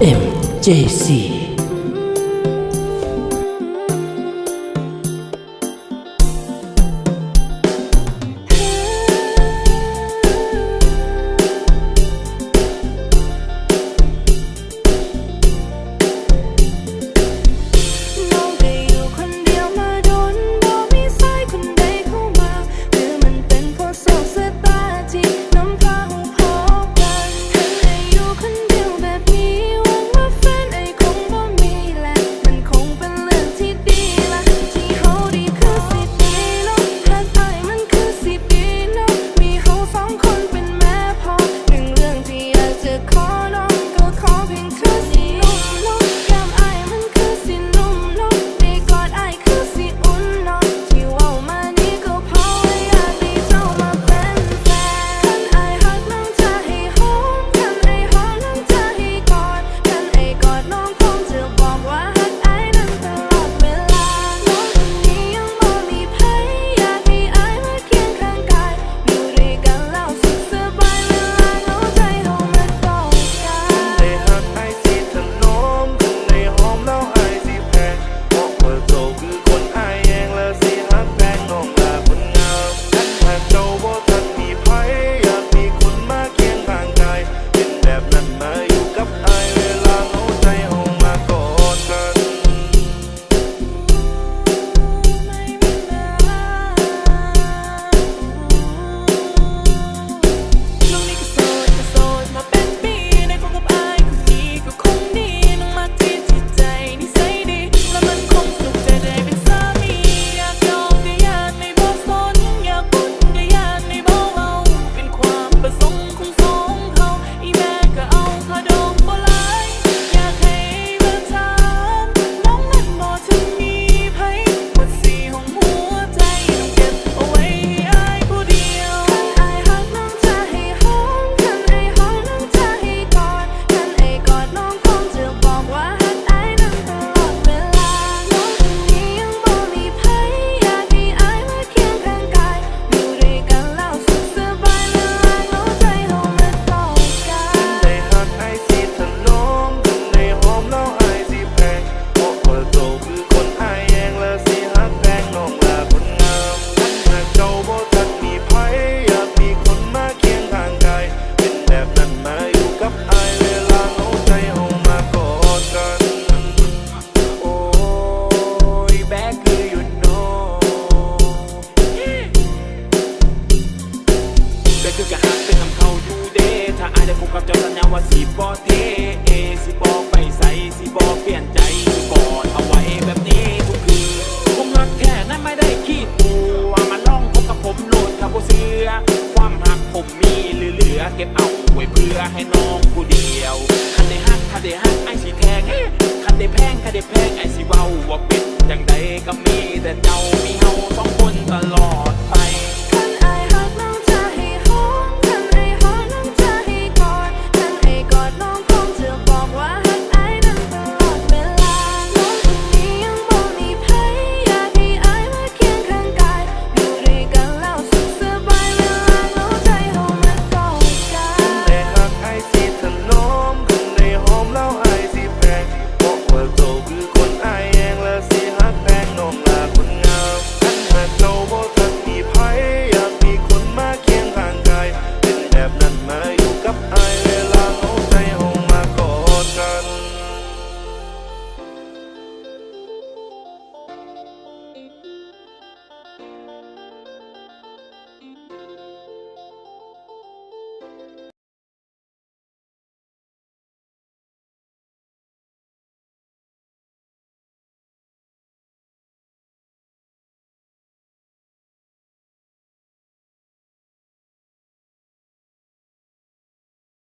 MJC. เด็กคือกะหักเป็นคำเขาอยู่เด้ถ้าอายได้พบกับเจ้าสัญญาว่าสิบอเทเอสิบอไปใส่สิบอเปลี่ยนใจสิบอเอาไว้แบบนี้ทุกคืนผมรักแค่นั้นไม่ได้คิดตัวมาลองพบกับผมโหลดคาโบเสือความหักผมมีเหลือเก็บเอาไว้เพื่อให้น้องผู้เดียวคันได้หักคันได้หักไอ้สิแทงคันได้แพงคันได้แพงไอ้สิเว้าว่าเป็นจังใดก็มีแต่เจ้า